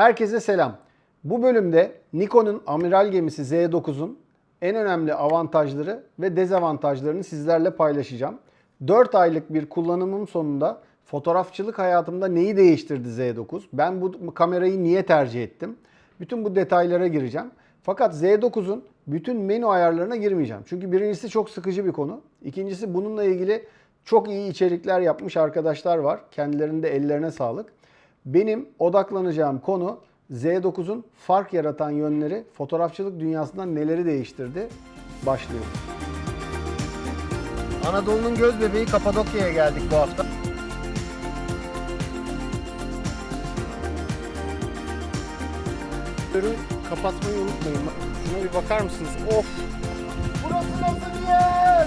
Herkese selam. Bu bölümde Nikon'un amiral gemisi Z9'un en önemli avantajları ve dezavantajlarını sizlerle paylaşacağım. 4 aylık bir kullanımım sonunda fotoğrafçılık hayatımda neyi değiştirdi Z9? Ben bu kamerayı niye tercih ettim? Bütün bu detaylara gireceğim. Fakat Z9'un bütün menü ayarlarına girmeyeceğim. Çünkü birincisi çok sıkıcı bir konu. İkincisi bununla ilgili çok iyi içerikler yapmış arkadaşlar var. Kendilerinin de ellerine sağlık. Benim odaklanacağım konu Z9'un fark yaratan yönleri fotoğrafçılık dünyasında neleri değiştirdi? Başlıyoruz. Anadolu'nun göz bebeği Kapadokya'ya geldik bu hafta. Ürün kapatmayı unutmayın. Şuna bir bakar mısınız? Of! Burası nasıl bir yer?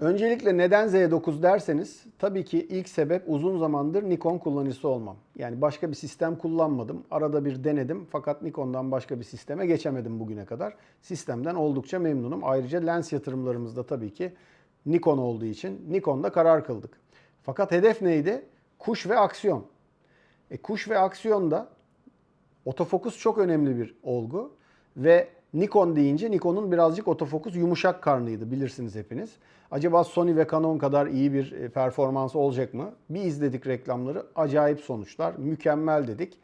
Öncelikle neden Z9 derseniz tabii ki ilk sebep uzun zamandır Nikon kullanıcısı olmam. Yani başka bir sistem kullanmadım. Arada bir denedim fakat Nikon'dan başka bir sisteme geçemedim bugüne kadar. Sistemden oldukça memnunum. Ayrıca lens yatırımlarımız da tabii ki Nikon olduğu için Nikon'da karar kıldık. Fakat hedef neydi? Kuş ve aksiyon. E, kuş ve aksiyonda otofokus çok önemli bir olgu ve Nikon deyince Nikon'un birazcık otofokus yumuşak karnıydı bilirsiniz hepiniz. Acaba Sony ve Canon kadar iyi bir e, performans olacak mı? Bir izledik reklamları. Acayip sonuçlar. Mükemmel dedik.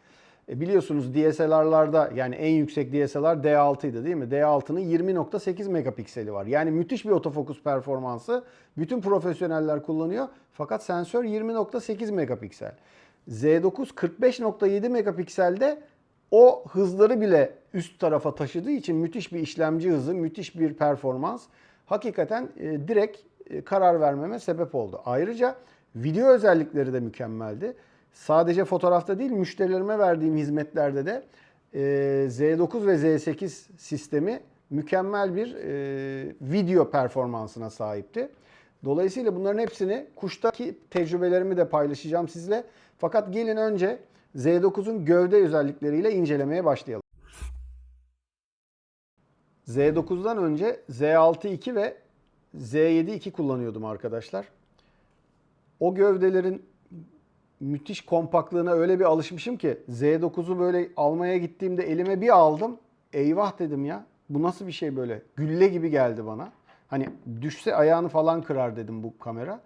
E, biliyorsunuz DSLR'larda yani en yüksek DSLR D6 idi değil mi? D6'nın 20.8 megapikseli var. Yani müthiş bir otofokus performansı. Bütün profesyoneller kullanıyor. Fakat sensör 20.8 megapiksel. Z9 45.7 megapikselde o hızları bile üst tarafa taşıdığı için müthiş bir işlemci hızı, müthiş bir performans hakikaten e, direkt e, karar vermeme sebep oldu. Ayrıca video özellikleri de mükemmeldi. Sadece fotoğrafta değil, müşterilerime verdiğim hizmetlerde de e, Z9 ve Z8 sistemi mükemmel bir e, video performansına sahipti. Dolayısıyla bunların hepsini kuştaki tecrübelerimi de paylaşacağım sizle. Fakat gelin önce Z9'un gövde özellikleriyle incelemeye başlayalım. Z9'dan önce Z6-2 ve Z7-2 kullanıyordum arkadaşlar. O gövdelerin müthiş kompaktlığına öyle bir alışmışım ki Z9'u böyle almaya gittiğimde elime bir aldım. Eyvah dedim ya. Bu nasıl bir şey böyle? Gülle gibi geldi bana. Hani düşse ayağını falan kırar dedim bu kamera.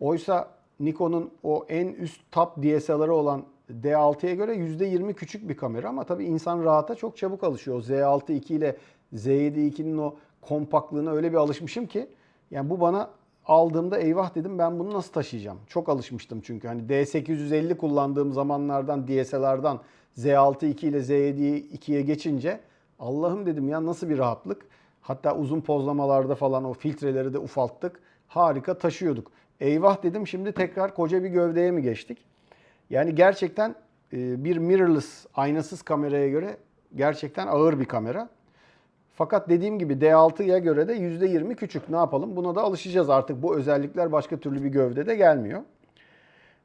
Oysa Nikon'un o en üst top DSLR'ı olan D6'ya göre %20 küçük bir kamera ama tabii insan rahata çok çabuk alışıyor. O Z6 2 ile Z7 2'nin o kompaktlığına öyle bir alışmışım ki yani bu bana aldığımda eyvah dedim ben bunu nasıl taşıyacağım? Çok alışmıştım çünkü hani D850 kullandığım zamanlardan DSLR'dan Z6 2 ile Z7 2'ye geçince Allah'ım dedim ya nasıl bir rahatlık. Hatta uzun pozlamalarda falan o filtreleri de ufalttık. Harika taşıyorduk. Eyvah dedim şimdi tekrar koca bir gövdeye mi geçtik? Yani gerçekten e, bir mirrorless, aynasız kameraya göre gerçekten ağır bir kamera. Fakat dediğim gibi D6'ya göre de %20 küçük. Ne yapalım? Buna da alışacağız artık. Bu özellikler başka türlü bir gövdede gelmiyor.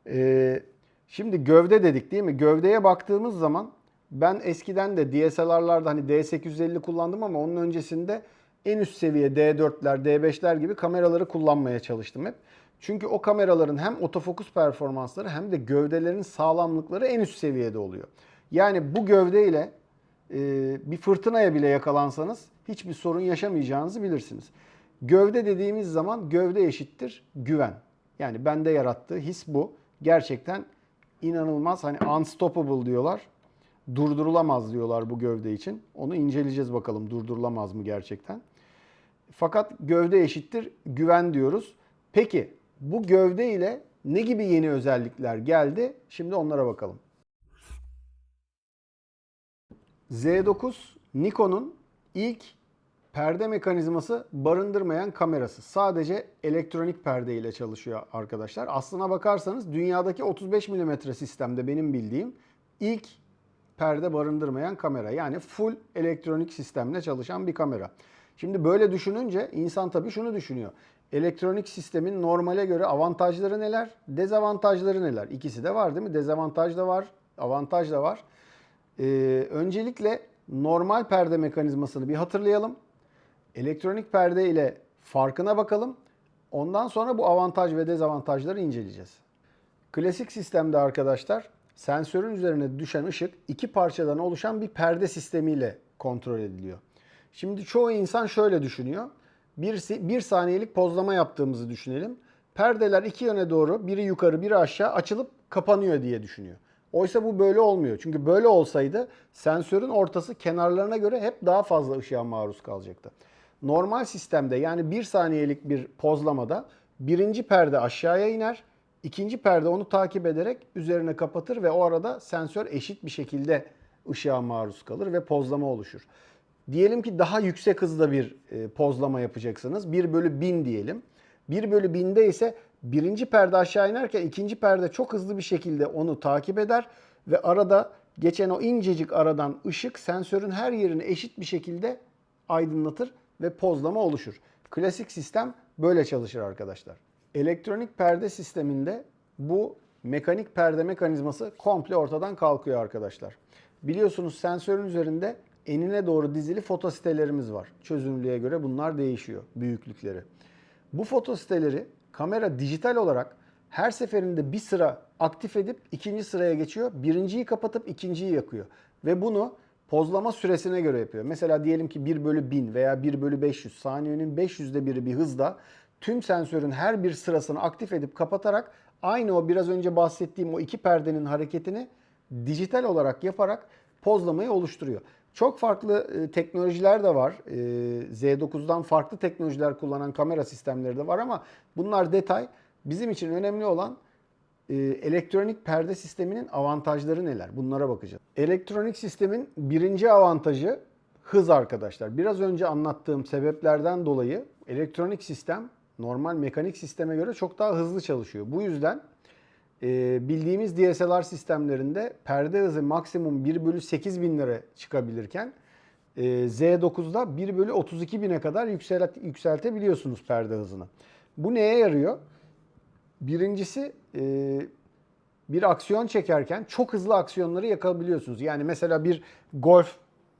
Ee, şimdi gövde dedik değil mi? Gövdeye baktığımız zaman ben eskiden de DSLR'larda hani D850 kullandım ama onun öncesinde en üst seviye D4'ler, D5'ler gibi kameraları kullanmaya çalıştım hep. Çünkü o kameraların hem otofokus performansları hem de gövdelerin sağlamlıkları en üst seviyede oluyor. Yani bu gövdeyle e, bir fırtınaya bile yakalansanız hiçbir sorun yaşamayacağınızı bilirsiniz. Gövde dediğimiz zaman gövde eşittir güven. Yani bende yarattığı his bu. Gerçekten inanılmaz hani unstoppable diyorlar. Durdurulamaz diyorlar bu gövde için. Onu inceleyeceğiz bakalım durdurulamaz mı gerçekten. Fakat gövde eşittir güven diyoruz. Peki bu gövde ile ne gibi yeni özellikler geldi? Şimdi onlara bakalım. Z9 Nikon'un ilk perde mekanizması barındırmayan kamerası. Sadece elektronik perde ile çalışıyor arkadaşlar. Aslına bakarsanız dünyadaki 35 mm sistemde benim bildiğim ilk perde barındırmayan kamera. Yani full elektronik sistemle çalışan bir kamera. Şimdi böyle düşününce insan tabii şunu düşünüyor. Elektronik sistemin normale göre avantajları neler, dezavantajları neler? İkisi de var değil mi? Dezavantaj da var, avantaj da var. Ee, öncelikle normal perde mekanizmasını bir hatırlayalım. Elektronik perde ile farkına bakalım. Ondan sonra bu avantaj ve dezavantajları inceleyeceğiz. Klasik sistemde arkadaşlar sensörün üzerine düşen ışık iki parçadan oluşan bir perde sistemiyle kontrol ediliyor. Şimdi çoğu insan şöyle düşünüyor. Bir, bir saniyelik pozlama yaptığımızı düşünelim. Perdeler iki yöne doğru biri yukarı biri aşağı açılıp kapanıyor diye düşünüyor. Oysa bu böyle olmuyor. Çünkü böyle olsaydı sensörün ortası kenarlarına göre hep daha fazla ışığa maruz kalacaktı. Normal sistemde yani bir saniyelik bir pozlamada birinci perde aşağıya iner. ikinci perde onu takip ederek üzerine kapatır ve o arada sensör eşit bir şekilde ışığa maruz kalır ve pozlama oluşur. Diyelim ki daha yüksek hızda bir e, pozlama yapacaksınız. 1 bölü 1000 diyelim. 1 bölü 1000'de ise birinci perde aşağı inerken ikinci perde çok hızlı bir şekilde onu takip eder ve arada geçen o incecik aradan ışık sensörün her yerini eşit bir şekilde aydınlatır ve pozlama oluşur. Klasik sistem böyle çalışır arkadaşlar. Elektronik perde sisteminde bu mekanik perde mekanizması komple ortadan kalkıyor arkadaşlar. Biliyorsunuz sensörün üzerinde enine doğru dizili fotositelerimiz var. Çözünürlüğe göre bunlar değişiyor büyüklükleri. Bu fotositeleri kamera dijital olarak her seferinde bir sıra aktif edip ikinci sıraya geçiyor. Birinciyi kapatıp ikinciyi yakıyor. Ve bunu pozlama süresine göre yapıyor. Mesela diyelim ki 1 bölü 1000 veya 1 bölü 500 saniyenin 500'de biri bir hızda tüm sensörün her bir sırasını aktif edip kapatarak aynı o biraz önce bahsettiğim o iki perdenin hareketini dijital olarak yaparak pozlamayı oluşturuyor. Çok farklı e, teknolojiler de var. E, Z9'dan farklı teknolojiler kullanan kamera sistemleri de var ama bunlar detay. Bizim için önemli olan e, elektronik perde sisteminin avantajları neler? Bunlara bakacağız. Elektronik sistemin birinci avantajı hız arkadaşlar. Biraz önce anlattığım sebeplerden dolayı elektronik sistem normal mekanik sisteme göre çok daha hızlı çalışıyor. Bu yüzden e, bildiğimiz DSLR sistemlerinde perde hızı maksimum 1 bölü 8 binlere çıkabilirken e, Z9'da 1 bölü 32 bine kadar yükselt, yükseltebiliyorsunuz perde hızını. Bu neye yarıyor? Birincisi e, bir aksiyon çekerken çok hızlı aksiyonları yakabiliyorsunuz. Yani mesela bir golf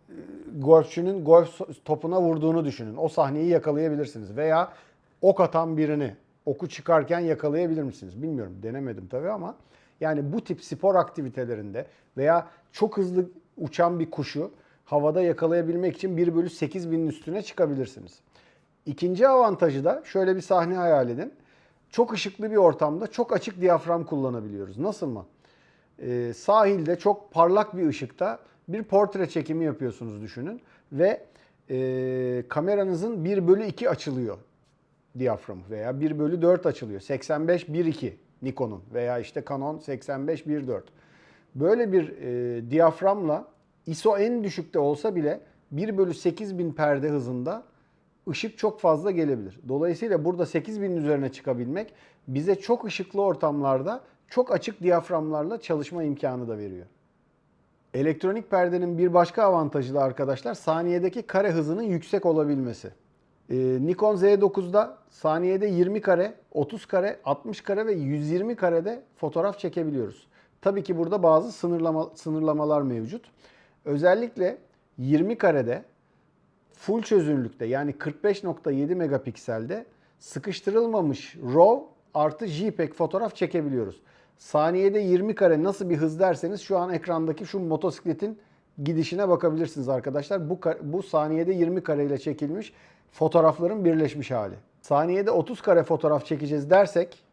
e, golfçünün golf topuna vurduğunu düşünün. O sahneyi yakalayabilirsiniz. Veya ok atan birini oku çıkarken yakalayabilir misiniz? Bilmiyorum. Denemedim tabii ama yani bu tip spor aktivitelerinde veya çok hızlı uçan bir kuşu havada yakalayabilmek için 1 bölü 8 binin üstüne çıkabilirsiniz. İkinci avantajı da şöyle bir sahne hayal edin. Çok ışıklı bir ortamda çok açık diyafram kullanabiliyoruz. Nasıl mı? Ee, sahilde çok parlak bir ışıkta bir portre çekimi yapıyorsunuz düşünün. Ve e, kameranızın 1 bölü 2 açılıyor diyaframı veya 1 bölü 4 açılıyor. 85 1.2 Nikon'un veya işte Canon 85 1.4. Böyle bir e, diyaframla ISO en düşükte olsa bile 1 bölü 8000 perde hızında ışık çok fazla gelebilir. Dolayısıyla burada 8000'in üzerine çıkabilmek bize çok ışıklı ortamlarda çok açık diyaframlarla çalışma imkanı da veriyor. Elektronik perdenin bir başka avantajı da arkadaşlar saniyedeki kare hızının yüksek olabilmesi. Ee, Nikon Z9'da saniyede 20 kare, 30 kare, 60 kare ve 120 karede fotoğraf çekebiliyoruz. Tabii ki burada bazı sınırlama, sınırlamalar mevcut. Özellikle 20 karede full çözünürlükte yani 45.7 megapikselde sıkıştırılmamış RAW artı JPEG fotoğraf çekebiliyoruz. Saniyede 20 kare nasıl bir hız derseniz şu an ekrandaki şu motosikletin gidişine bakabilirsiniz arkadaşlar. Bu, bu saniyede 20 kare ile çekilmiş fotoğrafların birleşmiş hali. Saniyede 30 kare fotoğraf çekeceğiz dersek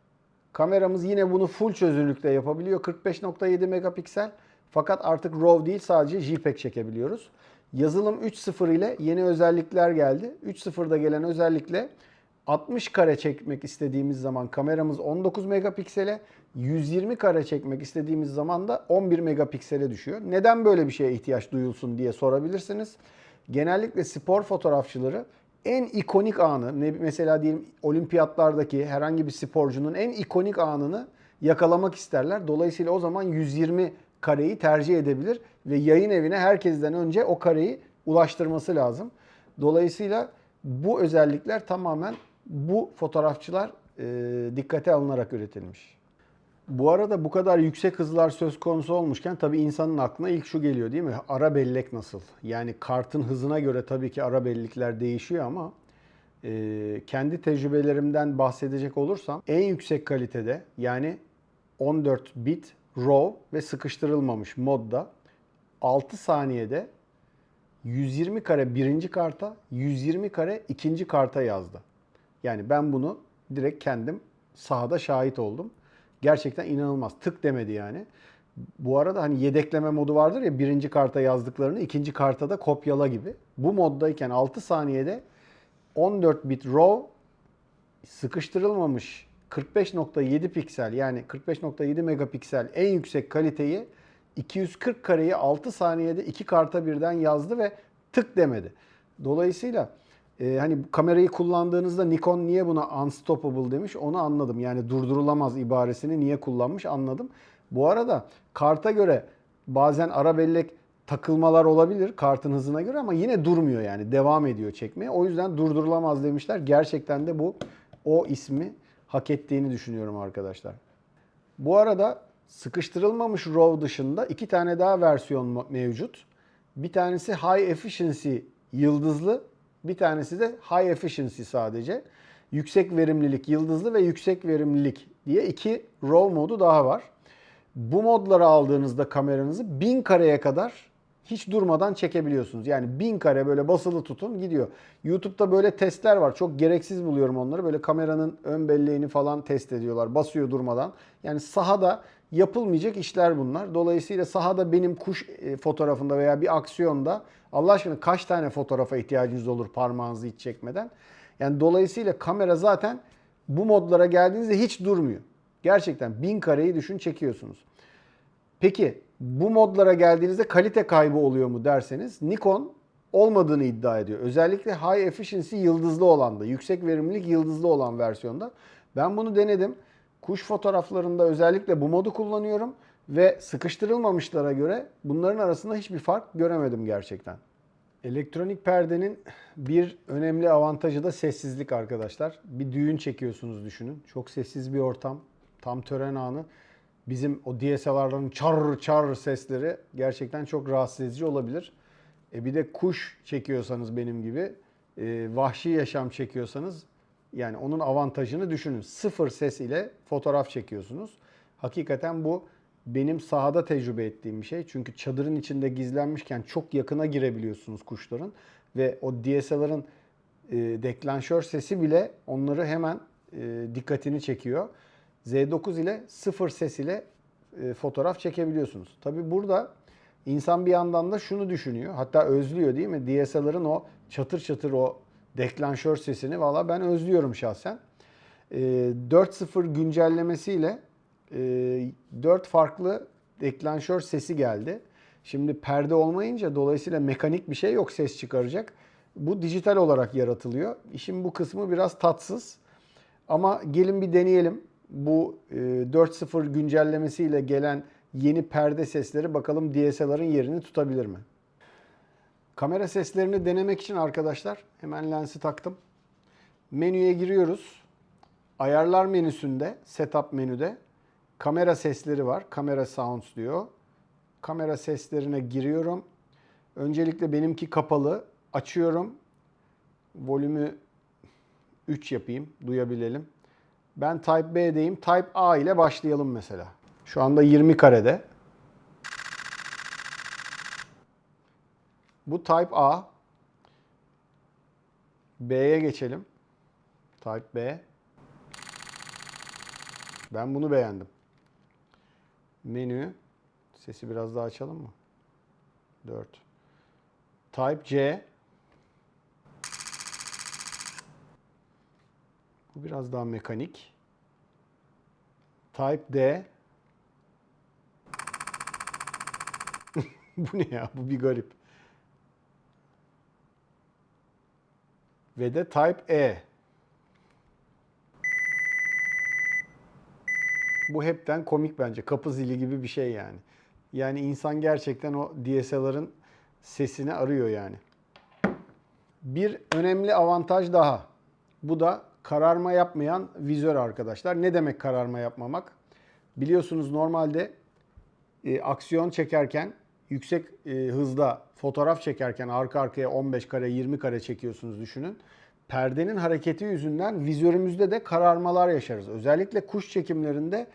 kameramız yine bunu full çözünürlükte yapabiliyor. 45.7 megapiksel. Fakat artık RAW değil sadece JPEG çekebiliyoruz. Yazılım 3.0 ile yeni özellikler geldi. 3.0'da gelen özellikle 60 kare çekmek istediğimiz zaman kameramız 19 megapiksele, 120 kare çekmek istediğimiz zaman da 11 megapiksele düşüyor. Neden böyle bir şeye ihtiyaç duyulsun diye sorabilirsiniz. Genellikle spor fotoğrafçıları en ikonik anı, mesela diyelim olimpiyatlardaki herhangi bir sporcunun en ikonik anını yakalamak isterler. Dolayısıyla o zaman 120 kareyi tercih edebilir ve yayın evine herkesten önce o kareyi ulaştırması lazım. Dolayısıyla bu özellikler tamamen bu fotoğrafçılar e, dikkate alınarak üretilmiş. Bu arada bu kadar yüksek hızlar söz konusu olmuşken tabii insanın aklına ilk şu geliyor değil mi? Ara bellek nasıl? Yani kartın hızına göre tabii ki ara bellekler değişiyor ama e, kendi tecrübelerimden bahsedecek olursam en yüksek kalitede yani 14 bit RAW ve sıkıştırılmamış modda 6 saniyede 120 kare birinci karta, 120 kare ikinci karta yazdı. Yani ben bunu direkt kendim sahada şahit oldum. Gerçekten inanılmaz. Tık demedi yani. Bu arada hani yedekleme modu vardır ya birinci karta yazdıklarını ikinci karta da kopyala gibi. Bu moddayken 6 saniyede 14 bit RAW sıkıştırılmamış 45.7 piksel yani 45.7 megapiksel en yüksek kaliteyi 240 kareyi 6 saniyede iki karta birden yazdı ve tık demedi. Dolayısıyla e, hani kamerayı kullandığınızda Nikon niye buna unstoppable demiş onu anladım. Yani durdurulamaz ibaresini niye kullanmış anladım. Bu arada karta göre bazen ara bellek takılmalar olabilir kartın hızına göre ama yine durmuyor yani devam ediyor çekmeye. O yüzden durdurulamaz demişler. Gerçekten de bu o ismi hak ettiğini düşünüyorum arkadaşlar. Bu arada sıkıştırılmamış RAW dışında iki tane daha versiyon mevcut. Bir tanesi High Efficiency yıldızlı, bir tanesi de High Efficiency sadece. Yüksek verimlilik yıldızlı ve yüksek verimlilik diye iki RAW modu daha var. Bu modları aldığınızda kameranızı 1000 kareye kadar hiç durmadan çekebiliyorsunuz. Yani 1000 kare böyle basılı tutun gidiyor. YouTube'da böyle testler var. Çok gereksiz buluyorum onları. Böyle kameranın ön belleğini falan test ediyorlar. Basıyor durmadan. Yani sahada yapılmayacak işler bunlar. Dolayısıyla sahada benim kuş e, fotoğrafında veya bir aksiyonda Allah aşkına kaç tane fotoğrafa ihtiyacınız olur parmağınızı hiç çekmeden. Yani dolayısıyla kamera zaten bu modlara geldiğinizde hiç durmuyor. Gerçekten 1000 kareyi düşün çekiyorsunuz. Peki bu modlara geldiğinizde kalite kaybı oluyor mu derseniz Nikon olmadığını iddia ediyor. Özellikle high efficiency yıldızlı olanda, yüksek verimlilik yıldızlı olan versiyonda. Ben bunu denedim. Kuş fotoğraflarında özellikle bu modu kullanıyorum ve sıkıştırılmamışlara göre bunların arasında hiçbir fark göremedim gerçekten. Elektronik perdenin bir önemli avantajı da sessizlik arkadaşlar. Bir düğün çekiyorsunuz düşünün. Çok sessiz bir ortam. Tam tören anı bizim o DSLR'ların çar çar sesleri gerçekten çok rahatsız edici olabilir. E bir de kuş çekiyorsanız benim gibi, e, vahşi yaşam çekiyorsanız yani onun avantajını düşünün. Sıfır ses ile fotoğraf çekiyorsunuz. Hakikaten bu benim sahada tecrübe ettiğim bir şey. Çünkü çadırın içinde gizlenmişken çok yakına girebiliyorsunuz kuşların. Ve o DSLR'ın e, deklanşör sesi bile onları hemen e, dikkatini çekiyor. Z9 ile sıfır ses ile e, fotoğraf çekebiliyorsunuz. Tabi burada insan bir yandan da şunu düşünüyor. Hatta özlüyor değil mi? DSLR'ın o çatır çatır o deklanşör sesini valla ben özlüyorum şahsen. E, 4.0 güncellemesiyle 4 farklı deklanşör sesi geldi. Şimdi perde olmayınca dolayısıyla mekanik bir şey yok ses çıkaracak. Bu dijital olarak yaratılıyor. İşin bu kısmı biraz tatsız. Ama gelin bir deneyelim bu 4.0 e, güncellemesiyle gelen yeni perde sesleri bakalım DSLR'ın yerini tutabilir mi? Kamera seslerini denemek için arkadaşlar hemen lensi taktım. Menüye giriyoruz. Ayarlar menüsünde, setup menüde kamera sesleri var. Kamera sounds diyor. Kamera seslerine giriyorum. Öncelikle benimki kapalı. Açıyorum. Volümü 3 yapayım, duyabilelim. Ben Type B'deyim. Type A ile başlayalım mesela. Şu anda 20 karede. Bu Type A. B'ye geçelim. Type B. Ben bunu beğendim. Menü. Sesi biraz daha açalım mı? 4. Type C. Bu biraz daha mekanik. Type D. Bu ne ya? Bu bir garip. Ve de Type E. Bu hepten komik bence. Kapı zili gibi bir şey yani. Yani insan gerçekten o DSLR'ın sesini arıyor yani. Bir önemli avantaj daha. Bu da kararma yapmayan vizör arkadaşlar. Ne demek kararma yapmamak? Biliyorsunuz normalde e, aksiyon çekerken yüksek e, hızda fotoğraf çekerken arka arkaya 15 kare 20 kare çekiyorsunuz düşünün. Perdenin hareketi yüzünden vizörümüzde de kararmalar yaşarız. Özellikle kuş çekimlerinde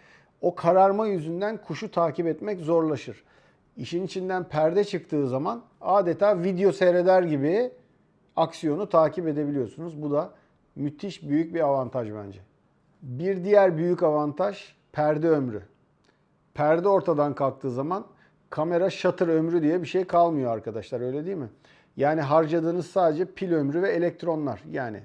o kararma yüzünden kuşu takip etmek zorlaşır. İşin içinden perde çıktığı zaman adeta video seyreder gibi aksiyonu takip edebiliyorsunuz. Bu da müthiş büyük bir avantaj bence. Bir diğer büyük avantaj perde ömrü. Perde ortadan kalktığı zaman kamera shutter ömrü diye bir şey kalmıyor arkadaşlar öyle değil mi? Yani harcadığınız sadece pil ömrü ve elektronlar. Yani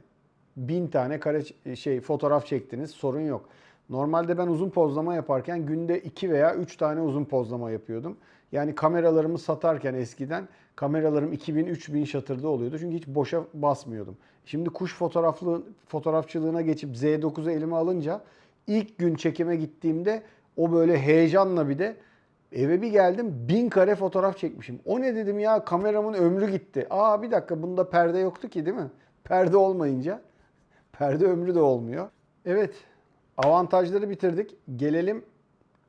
bin tane kare şey fotoğraf çektiniz sorun yok. Normalde ben uzun pozlama yaparken günde 2 veya 3 tane uzun pozlama yapıyordum. Yani kameralarımı satarken eskiden kameralarım 2000-3000 shutter'da oluyordu. Çünkü hiç boşa basmıyordum. Şimdi kuş fotoğraflı fotoğrafçılığına geçip Z9'u elime alınca ilk gün çekime gittiğimde o böyle heyecanla bir de eve bir geldim bin kare fotoğraf çekmişim. O ne dedim ya kameramın ömrü gitti. Aa bir dakika bunda perde yoktu ki değil mi? Perde olmayınca perde ömrü de olmuyor. Evet avantajları bitirdik. Gelelim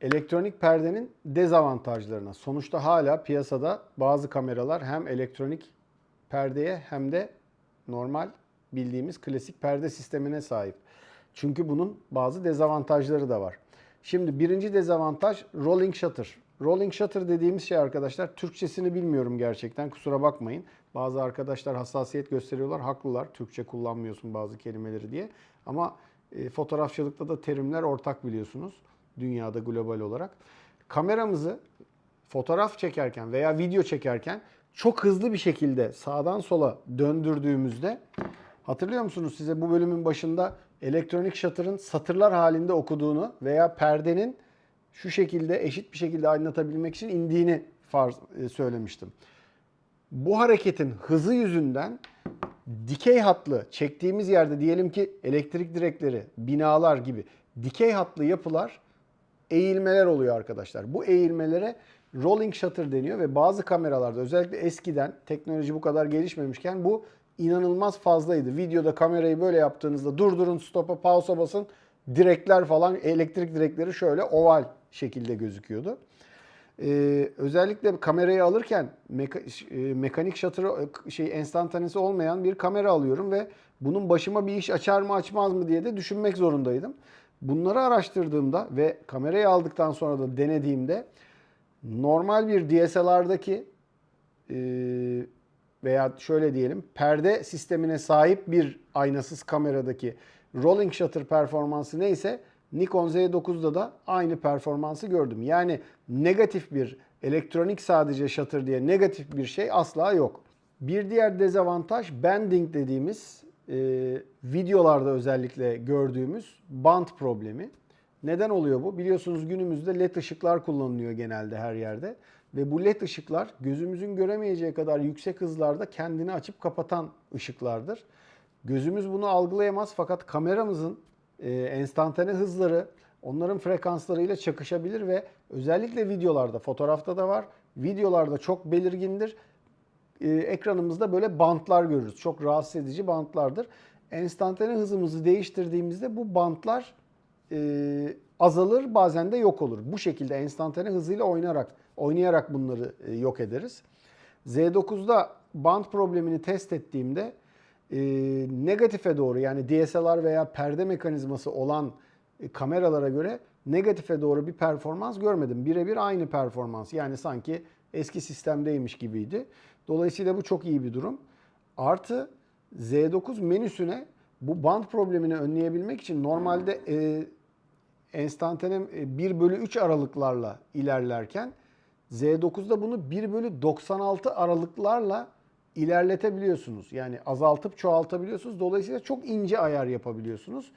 elektronik perdenin dezavantajlarına. Sonuçta hala piyasada bazı kameralar hem elektronik perdeye hem de normal bildiğimiz klasik perde sistemine sahip. Çünkü bunun bazı dezavantajları da var. Şimdi birinci dezavantaj rolling shutter. Rolling shutter dediğimiz şey arkadaşlar Türkçesini bilmiyorum gerçekten kusura bakmayın. Bazı arkadaşlar hassasiyet gösteriyorlar haklılar Türkçe kullanmıyorsun bazı kelimeleri diye. Ama e, fotoğrafçılıkta da terimler ortak biliyorsunuz dünyada global olarak. Kameramızı fotoğraf çekerken veya video çekerken çok hızlı bir şekilde sağdan sola döndürdüğümüzde hatırlıyor musunuz size bu bölümün başında elektronik shutter'ın satırlar halinde okuduğunu veya perdenin şu şekilde eşit bir şekilde aydınlatabilmek için indiğini farz e, söylemiştim. Bu hareketin hızı yüzünden dikey hatlı çektiğimiz yerde diyelim ki elektrik direkleri, binalar gibi dikey hatlı yapılar eğilmeler oluyor arkadaşlar. Bu eğilmelere rolling shutter deniyor ve bazı kameralarda özellikle eskiden teknoloji bu kadar gelişmemişken bu inanılmaz fazlaydı. Videoda kamerayı böyle yaptığınızda durdurun, stop'a, pause'a basın. Direkler falan elektrik direkleri şöyle oval şekilde gözüküyordu. Ee, özellikle kamerayı alırken meka- e, mekanik shutter e, şey enstantanesi olmayan bir kamera alıyorum ve bunun başıma bir iş açar mı açmaz mı diye de düşünmek zorundaydım. Bunları araştırdığımda ve kamerayı aldıktan sonra da denediğimde normal bir DSLR'daki e, veya şöyle diyelim perde sistemine sahip bir aynasız kameradaki rolling shutter performansı neyse Nikon Z9'da da aynı performansı gördüm. Yani negatif bir elektronik sadece shutter diye negatif bir şey asla yok. Bir diğer dezavantaj bending dediğimiz e, videolarda özellikle gördüğümüz band problemi. Neden oluyor bu? Biliyorsunuz günümüzde led ışıklar kullanılıyor genelde her yerde. Ve bu led ışıklar gözümüzün göremeyeceği kadar yüksek hızlarda kendini açıp kapatan ışıklardır. Gözümüz bunu algılayamaz fakat kameramızın e, enstantane hızları onların frekanslarıyla çakışabilir ve özellikle videolarda, fotoğrafta da var, videolarda çok belirgindir. E, ekranımızda böyle bantlar görürüz. Çok rahatsız edici bantlardır. Enstantane hızımızı değiştirdiğimizde bu bantlar e, azalır bazen de yok olur. Bu şekilde enstantane hızıyla oynayarak oynayarak bunları e, yok ederiz. Z9'da band problemini test ettiğimde e, negatife doğru yani DSLR veya perde mekanizması olan e, kameralara göre negatife doğru bir performans görmedim. Birebir aynı performans. Yani sanki eski sistemdeymiş gibiydi. Dolayısıyla bu çok iyi bir durum. Artı Z9 menüsüne bu band problemini önleyebilmek için normalde e, enstantane e, 1 bölü 3 aralıklarla ilerlerken Z9'da bunu 1 bölü 96 aralıklarla ilerletebiliyorsunuz. Yani azaltıp çoğaltabiliyorsunuz. Dolayısıyla çok ince ayar yapabiliyorsunuz.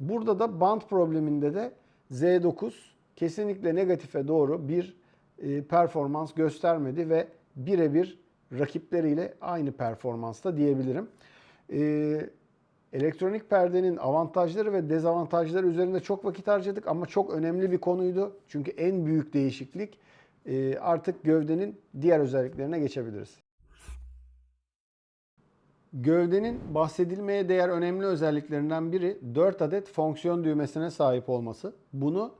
Burada da band probleminde de Z9 kesinlikle negatife doğru bir e, performans göstermedi ve birebir rakipleriyle aynı performansta diyebilirim. E, elektronik perdenin avantajları ve dezavantajları üzerinde çok vakit harcadık ama çok önemli bir konuydu. Çünkü en büyük değişiklik e, artık gövdenin diğer özelliklerine geçebiliriz. Gövdenin bahsedilmeye değer önemli özelliklerinden biri 4 adet fonksiyon düğmesine sahip olması. Bunu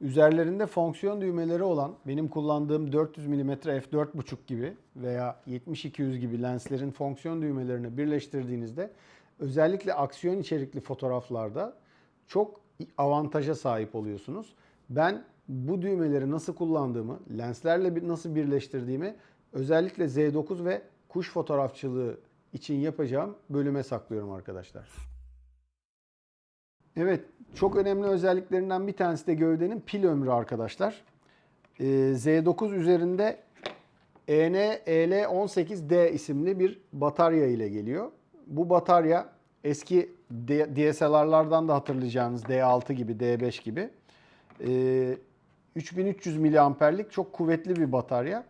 üzerlerinde fonksiyon düğmeleri olan benim kullandığım 400 mm f4.5 gibi veya 70-200 gibi lenslerin fonksiyon düğmelerini birleştirdiğinizde özellikle aksiyon içerikli fotoğraflarda çok avantaja sahip oluyorsunuz. Ben bu düğmeleri nasıl kullandığımı, lenslerle nasıl birleştirdiğimi özellikle Z9 ve kuş fotoğrafçılığı için yapacağım bölüme saklıyorum arkadaşlar. Evet, çok önemli özelliklerinden bir tanesi de gövdenin pil ömrü arkadaşlar. Ee, Z9 üzerinde EN EL18D isimli bir batarya ile geliyor. Bu batarya eski DSLR'lardan da hatırlayacağınız D6 gibi, D5 gibi. Ee, 3300 miliamperlik çok kuvvetli bir batarya.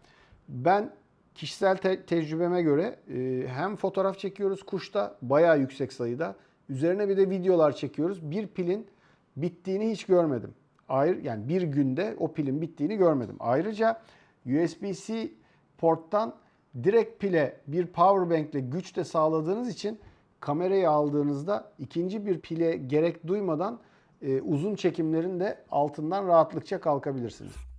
Ben kişisel te- tecrübeme göre e, hem fotoğraf çekiyoruz kuşta bayağı yüksek sayıda. Üzerine bir de videolar çekiyoruz. Bir pilin bittiğini hiç görmedim. Ayrı yani bir günde o pilin bittiğini görmedim. Ayrıca USB-C porttan direkt pile bir power bank ile güç de sağladığınız için kamerayı aldığınızda ikinci bir pile gerek duymadan e, uzun çekimlerin de altından rahatlıkça kalkabilirsiniz.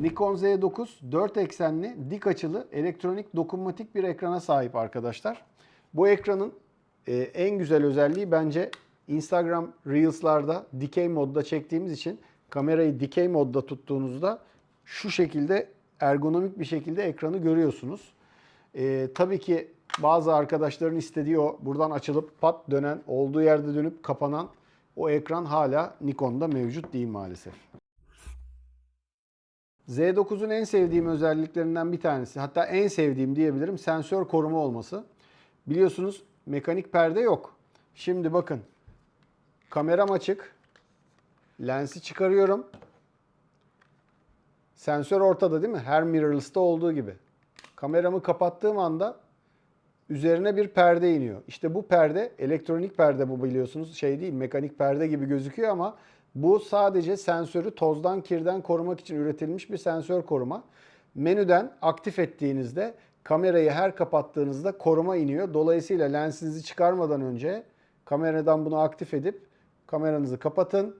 Nikon Z9 4 eksenli dik açılı elektronik dokunmatik bir ekrana sahip arkadaşlar. Bu ekranın e, en güzel özelliği bence Instagram Reels'larda dikey modda çektiğimiz için kamerayı dikey modda tuttuğunuzda şu şekilde ergonomik bir şekilde ekranı görüyorsunuz. E, tabii ki bazı arkadaşların istediği o buradan açılıp pat dönen, olduğu yerde dönüp kapanan o ekran hala Nikon'da mevcut değil maalesef. Z9'un en sevdiğim özelliklerinden bir tanesi, hatta en sevdiğim diyebilirim sensör koruma olması. Biliyorsunuz mekanik perde yok. Şimdi bakın. Kameram açık. Lensi çıkarıyorum. Sensör ortada değil mi? Her mirrorless'ta olduğu gibi. Kameramı kapattığım anda üzerine bir perde iniyor. İşte bu perde elektronik perde bu biliyorsunuz. Şey değil mekanik perde gibi gözüküyor ama bu sadece sensörü tozdan kirden korumak için üretilmiş bir sensör koruma. Menüden aktif ettiğinizde kamerayı her kapattığınızda koruma iniyor. Dolayısıyla lensinizi çıkarmadan önce kameradan bunu aktif edip kameranızı kapatın.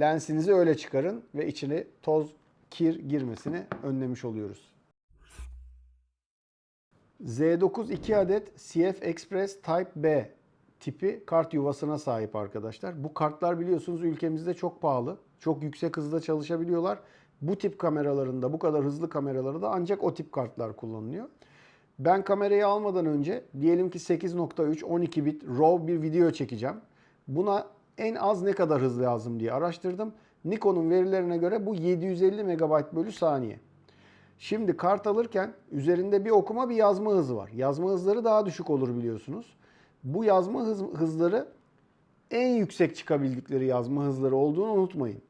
Lensinizi öyle çıkarın ve içine toz, kir girmesini önlemiş oluyoruz. Z9 2 adet CF Express Type B tipi kart yuvasına sahip arkadaşlar. Bu kartlar biliyorsunuz ülkemizde çok pahalı. Çok yüksek hızda çalışabiliyorlar. Bu tip kameralarında, bu kadar hızlı kameralarda ancak o tip kartlar kullanılıyor. Ben kamerayı almadan önce diyelim ki 8.3 12 bit RAW bir video çekeceğim. Buna en az ne kadar hız lazım diye araştırdım. Nikon'un verilerine göre bu 750 MB bölü saniye. Şimdi kart alırken üzerinde bir okuma bir yazma hızı var. Yazma hızları daha düşük olur biliyorsunuz. Bu yazma hız, hızları en yüksek çıkabildikleri yazma hızları olduğunu unutmayın.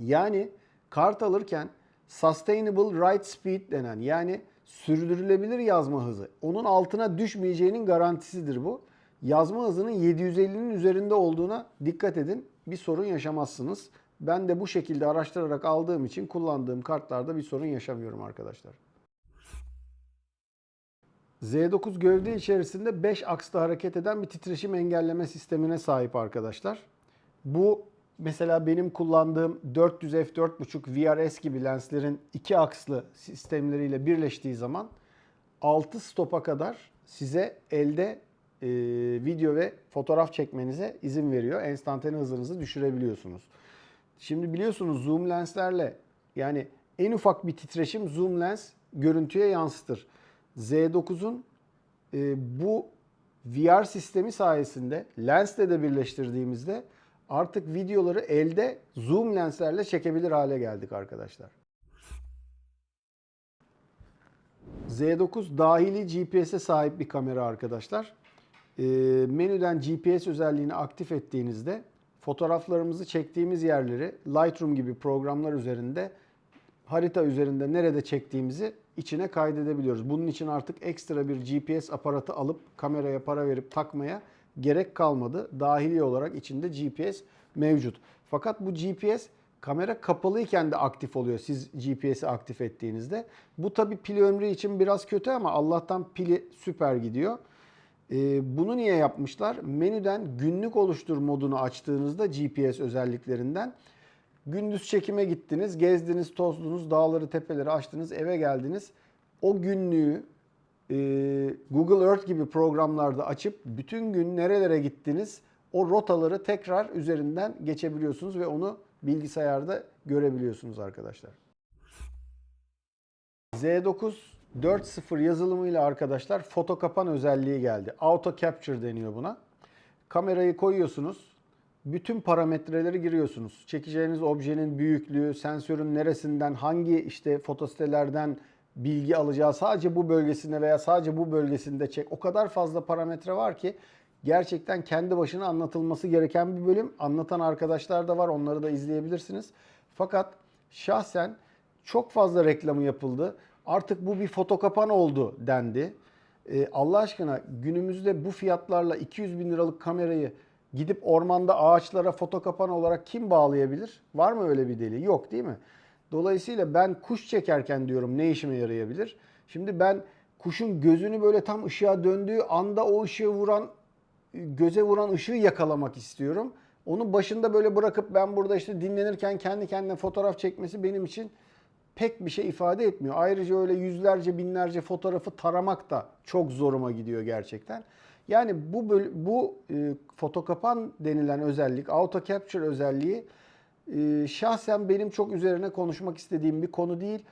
Yani kart alırken sustainable write speed denen yani sürdürülebilir yazma hızı. Onun altına düşmeyeceğinin garantisidir bu. Yazma hızının 750'nin üzerinde olduğuna dikkat edin. Bir sorun yaşamazsınız. Ben de bu şekilde araştırarak aldığım için kullandığım kartlarda bir sorun yaşamıyorum arkadaşlar. Z9 gövde içerisinde 5 aksla hareket eden bir titreşim engelleme sistemine sahip arkadaşlar. Bu mesela benim kullandığım 400 f4.5 VRS gibi lenslerin 2 akslı sistemleriyle birleştiği zaman 6 stopa kadar size elde e, video ve fotoğraf çekmenize izin veriyor. Enstantane hızınızı düşürebiliyorsunuz. Şimdi biliyorsunuz zoom lenslerle yani en ufak bir titreşim zoom lens görüntüye yansıtır. Z9'un e, bu VR sistemi sayesinde lensle de birleştirdiğimizde artık videoları elde zoom lenslerle çekebilir hale geldik arkadaşlar. Z9 dahili GPS'e sahip bir kamera arkadaşlar. E, menüden GPS özelliğini aktif ettiğinizde fotoğraflarımızı çektiğimiz yerleri Lightroom gibi programlar üzerinde harita üzerinde nerede çektiğimizi içine kaydedebiliyoruz. Bunun için artık ekstra bir GPS aparatı alıp kameraya para verip takmaya gerek kalmadı. Dahili olarak içinde GPS mevcut. Fakat bu GPS kamera kapalıyken de aktif oluyor siz GPS'i aktif ettiğinizde. Bu tabi pil ömrü için biraz kötü ama Allah'tan pili süper gidiyor. Ee, bunu niye yapmışlar? Menüden günlük oluştur modunu açtığınızda GPS özelliklerinden gündüz çekime gittiniz, gezdiniz, tozdunuz, dağları, tepeleri açtınız, eve geldiniz. O günlüğü e, Google Earth gibi programlarda açıp bütün gün nerelere gittiniz o rotaları tekrar üzerinden geçebiliyorsunuz ve onu bilgisayarda görebiliyorsunuz arkadaşlar. Z9 4.0 yazılımıyla arkadaşlar foto kapan özelliği geldi. Auto Capture deniyor buna. Kamerayı koyuyorsunuz. Bütün parametreleri giriyorsunuz. Çekeceğiniz objenin büyüklüğü, sensörün neresinden, hangi işte fotositelerden bilgi alacağı sadece bu bölgesinde veya sadece bu bölgesinde çek. O kadar fazla parametre var ki gerçekten kendi başına anlatılması gereken bir bölüm. Anlatan arkadaşlar da var. Onları da izleyebilirsiniz. Fakat şahsen çok fazla reklamı yapıldı. Artık bu bir foto kapan oldu dendi. Ee, Allah aşkına günümüzde bu fiyatlarla 200 bin liralık kamerayı gidip ormanda ağaçlara foto kapan olarak kim bağlayabilir? Var mı öyle bir deli? Yok değil mi? Dolayısıyla ben kuş çekerken diyorum ne işime yarayabilir? Şimdi ben kuşun gözünü böyle tam ışığa döndüğü anda o ışığı vuran göze vuran ışığı yakalamak istiyorum. Onun başında böyle bırakıp ben burada işte dinlenirken kendi kendine fotoğraf çekmesi benim için pek bir şey ifade etmiyor. Ayrıca öyle yüzlerce binlerce fotoğrafı taramak da çok zoruma gidiyor gerçekten. Yani bu bu e, foto kapan denilen özellik, auto capture özelliği e, şahsen benim çok üzerine konuşmak istediğim bir konu değil.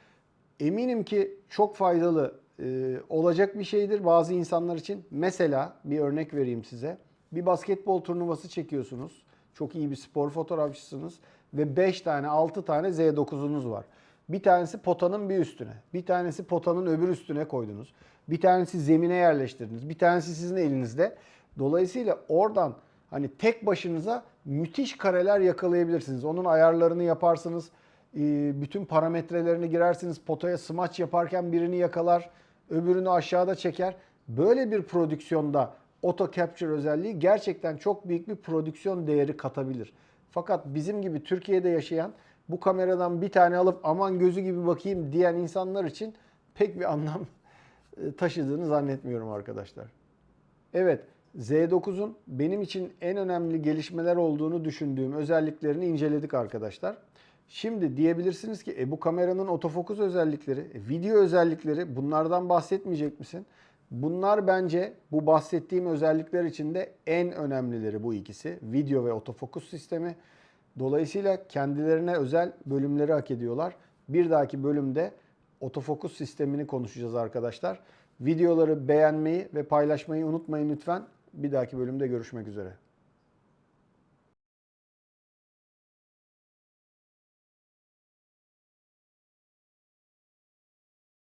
Eminim ki çok faydalı e, olacak bir şeydir bazı insanlar için. Mesela bir örnek vereyim size. Bir basketbol turnuvası çekiyorsunuz. Çok iyi bir spor fotoğrafçısınız ve 5 tane 6 tane Z9'unuz var. Bir tanesi potanın bir üstüne, bir tanesi potanın öbür üstüne koydunuz. Bir tanesi zemine yerleştirdiniz. Bir tanesi sizin elinizde. Dolayısıyla oradan hani tek başınıza müthiş kareler yakalayabilirsiniz. Onun ayarlarını yaparsınız. e, Bütün parametrelerini girersiniz. Potaya smaç yaparken birini yakalar, öbürünü aşağıda çeker. Böyle bir prodüksiyonda auto capture özelliği gerçekten çok büyük bir prodüksiyon değeri katabilir. Fakat bizim gibi Türkiye'de yaşayan bu kameradan bir tane alıp aman gözü gibi bakayım diyen insanlar için pek bir anlam taşıdığını zannetmiyorum arkadaşlar. Evet, Z9'un benim için en önemli gelişmeler olduğunu düşündüğüm özelliklerini inceledik arkadaşlar. Şimdi diyebilirsiniz ki e, bu kameranın otofokus özellikleri, e, video özellikleri bunlardan bahsetmeyecek misin? Bunlar bence bu bahsettiğim özellikler içinde en önemlileri bu ikisi. Video ve otofokus sistemi. Dolayısıyla kendilerine özel bölümleri hak ediyorlar. Bir dahaki bölümde otofokus sistemini konuşacağız arkadaşlar. Videoları beğenmeyi ve paylaşmayı unutmayın lütfen. Bir dahaki bölümde görüşmek üzere.